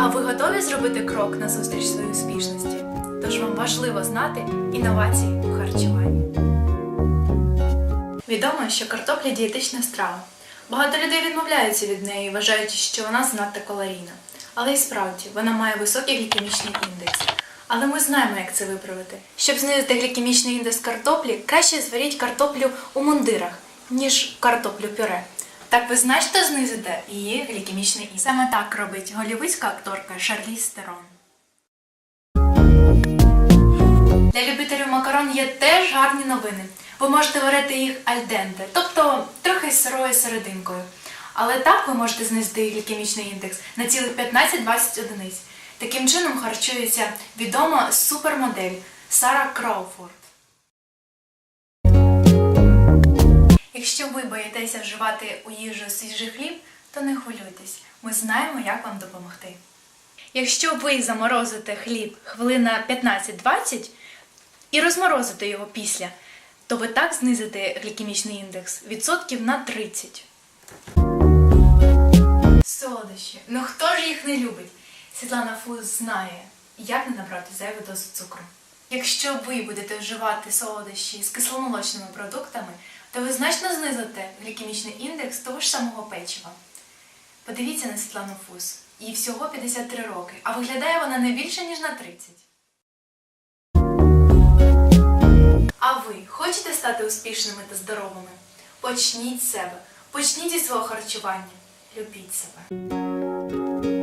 А ви готові зробити крок назустріч своїй успішності? Тож вам важливо знати інновації у харчуванні. Відомо, що картопля дієтична страва. Багато людей відмовляються від неї, вважаючи, що вона занадто калорійна. Але і справді вона має високий глікемічний індекс. Але ми знаємо, як це виправити. Щоб знизити глікемічний індекс картоплі, краще зваріть картоплю у мундирах, ніж картоплю пюре. Так ви значно знизите її глікемічний індекс. Саме так робить голівудська акторка Шарліз Терон. Для любителів макарон є теж гарні новини. Ви можете варити їх альденте, тобто трохи сирою серединкою. Але так ви можете знизити глікемічний індекс на цілих 15-20 одиниць. Таким чином харчується відома супермодель Сара Кроуфорд. Боїтеся вживати у їжу свіжий хліб, то не хвилюйтесь, ми знаємо, як вам допомогти. Якщо ви заморозите хліб хвилин на 15-20 і розморозите його після, то ви так знизите глікемічний індекс відсотків на 30. Солодощі. Ну хто ж їх не любить? Світлана Фуз знає, як не набрати зайву дозу цукру. Якщо ви будете вживати солодощі з кисломолочними продуктами, то ви значно знизите глікемічний індекс того ж самого печива. Подивіться на Світлану Фус. Їй всього 53 роки, а виглядає вона не більше, ніж на 30. А ви хочете стати успішними та здоровими? Почніть з себе. Почніть зі свого харчування. Любіть себе.